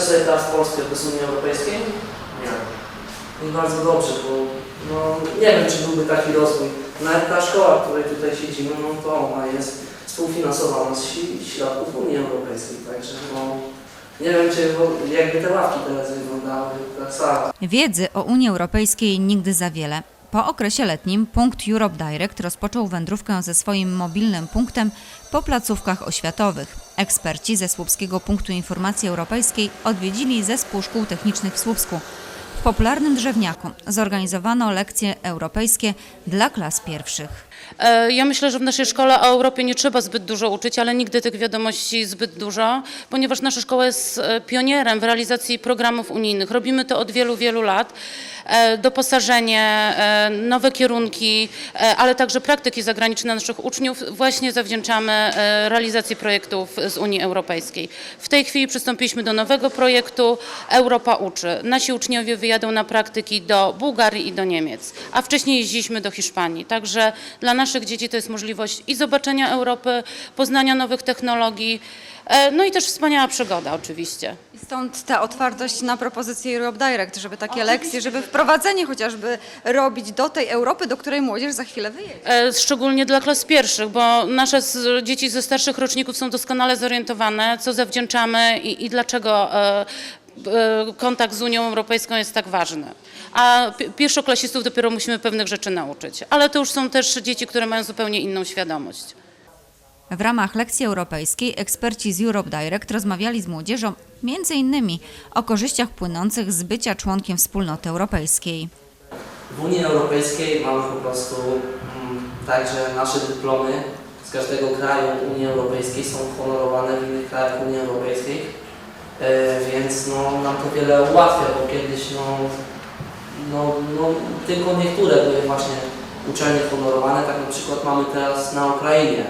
sobie teraz Polskę bez Unii Europejskiej? Nie. I bardzo dobrze, bo no, nie wiem, czy byłby taki rozwój. Nawet ta szkoła, w której tutaj siedzimy, no to ona jest współfinansowana z środków Unii Europejskiej, także no, nie wiem, czy jakby te ławki teraz wyglądały, ta sala. Wiedzy o Unii Europejskiej nigdy za wiele. Po okresie letnim punkt Europe Direct rozpoczął wędrówkę ze swoim mobilnym punktem po placówkach oświatowych. Eksperci ze Słupskiego Punktu Informacji Europejskiej odwiedzili zespół szkół technicznych w Słupsku. W popularnym Drzewniaku zorganizowano lekcje europejskie dla klas pierwszych. E, Ja myślę, że w naszej szkole o Europie nie trzeba zbyt dużo uczyć, ale nigdy tych wiadomości zbyt dużo, ponieważ nasza szkoła jest e, pionierem w realizacji programów unijnych. Robimy to od wielu, wielu lat. E, Doposażenie, nowe kierunki, ale także praktyki zagraniczne naszych uczniów właśnie zawdzięczamy realizacji projektów z Unii Europejskiej. W tej chwili przystąpiliśmy do nowego projektu Europa uczy. Nasi uczniowie wyjadą na praktyki do Bułgarii i do Niemiec, a wcześniej jeździliśmy do Hiszpanii. Także dla naszych dzieci to jest możliwość i zobaczenia Europy, poznania nowych technologii, e, no i też wspaniała przygoda oczywiście. Stąd ta otwartość na propozycję Europe Direct, żeby takie lekcje, żeby wprowadzenie chociażby robić do tej Europy, do której młodzież za chwilę wyjedzie. E, Szczególnie dla klas pierwszych, bo nasze dzieci ze starszych roczników są doskonale zorientowane, co zawdzięczamy i, i dlaczego e, kontakt z Unią Europejską jest tak ważny. A pi- pierwszoklasistów dopiero musimy pewnych rzeczy nauczyć. Ale to już są też dzieci, które mają zupełnie inną świadomość. W ramach lekcji europejskiej eksperci z Europe Direct rozmawiali z młodzieżą między innymi o korzyściach płynących z bycia członkiem wspólnoty europejskiej. W Unii Europejskiej mamy po prostu mm, tak, że nasze dyplomy z każdego kraju Unii Europejskiej są honorowane w innych krajach Unii Europejskiej, e, więc no, nam to wiele ułatwia, bo kiedyś no, no, no, tylko niektóre były właśnie uczelnie honorowane, tak na przykład mamy teraz na Ukrainie,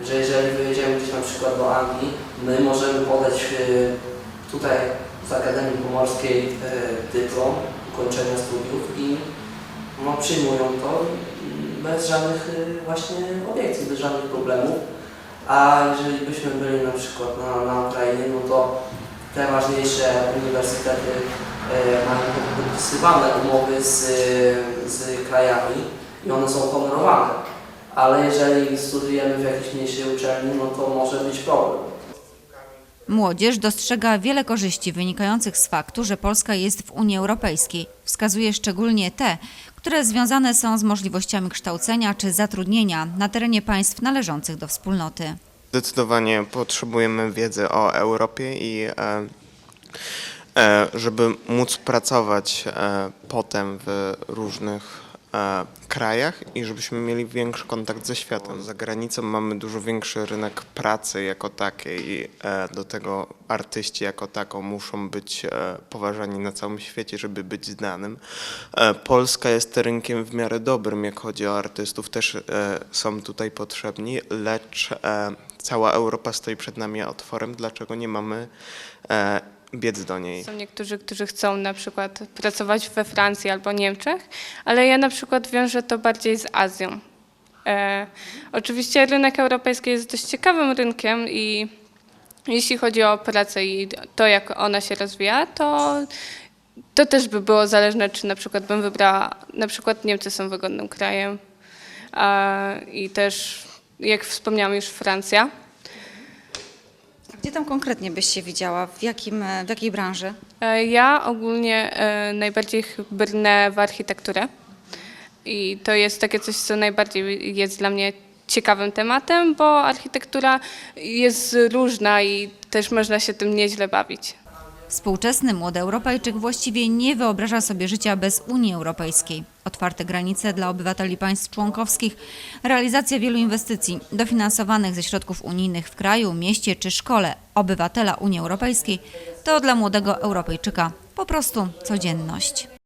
że jeżeli wyjedziemy gdzieś na przykład do Anglii, my możemy podać e, tutaj z Akademii Pomorskiej e, dyplom ukończenia studiów i no, przyjmują to bez żadnych właśnie obiekcji, bez żadnych problemów. A jeżeli byśmy byli na przykład na, na Ukrainie, no to te ważniejsze uniwersytety e, mają podpisywane umowy z, z krajami i one są honorowane. Ale jeżeli studiujemy w jakiejś mniejszej uczelni, no to może być problem. Młodzież dostrzega wiele korzyści wynikających z faktu, że Polska jest w Unii Europejskiej. Wskazuje szczególnie te, które związane są z możliwościami kształcenia czy zatrudnienia na terenie państw należących do wspólnoty. Zdecydowanie potrzebujemy wiedzy o Europie i e, e, żeby móc pracować e, potem w różnych krajach i żebyśmy mieli większy kontakt ze światem. Za granicą mamy dużo większy rynek pracy jako takiej e, do tego artyści jako tako muszą być e, poważani na całym świecie, żeby być znanym. E, Polska jest rynkiem w miarę dobrym, jak chodzi o artystów, też e, są tutaj potrzebni, lecz e, cała Europa stoi przed nami otworem, dlaczego nie mamy e, biec do niej. Są niektórzy, którzy chcą na przykład pracować we Francji albo Niemczech, ale ja na przykład wiążę to bardziej z Azją. E, oczywiście rynek europejski jest dość ciekawym rynkiem i jeśli chodzi o pracę i to, jak ona się rozwija, to, to też by było zależne, czy na przykład bym wybrała, na przykład Niemcy są wygodnym krajem a, i też, jak wspomniałam już, Francja. Gdzie tam konkretnie byś się widziała? W, jakim, e, w jakiej branży? E, Ja ogólnie e, najbardziej brnę w architekturę i to jest takie coś, co najbardziej jest dla mnie ciekawym tematem, bo architektura jest różna i też można się tym nieźle bawić. Współczesny młody Europejczyk właściwie nie wyobraża sobie życia bez Unii Europejskiej. Otwarte granice dla obywateli państw członkowskich, realizacja wielu inwestycji dofinansowanych ze środków unijnych w kraju, mieście czy szkole obywatela Unii Europejskiej to dla młodego Europejczyka po prostu codzienność.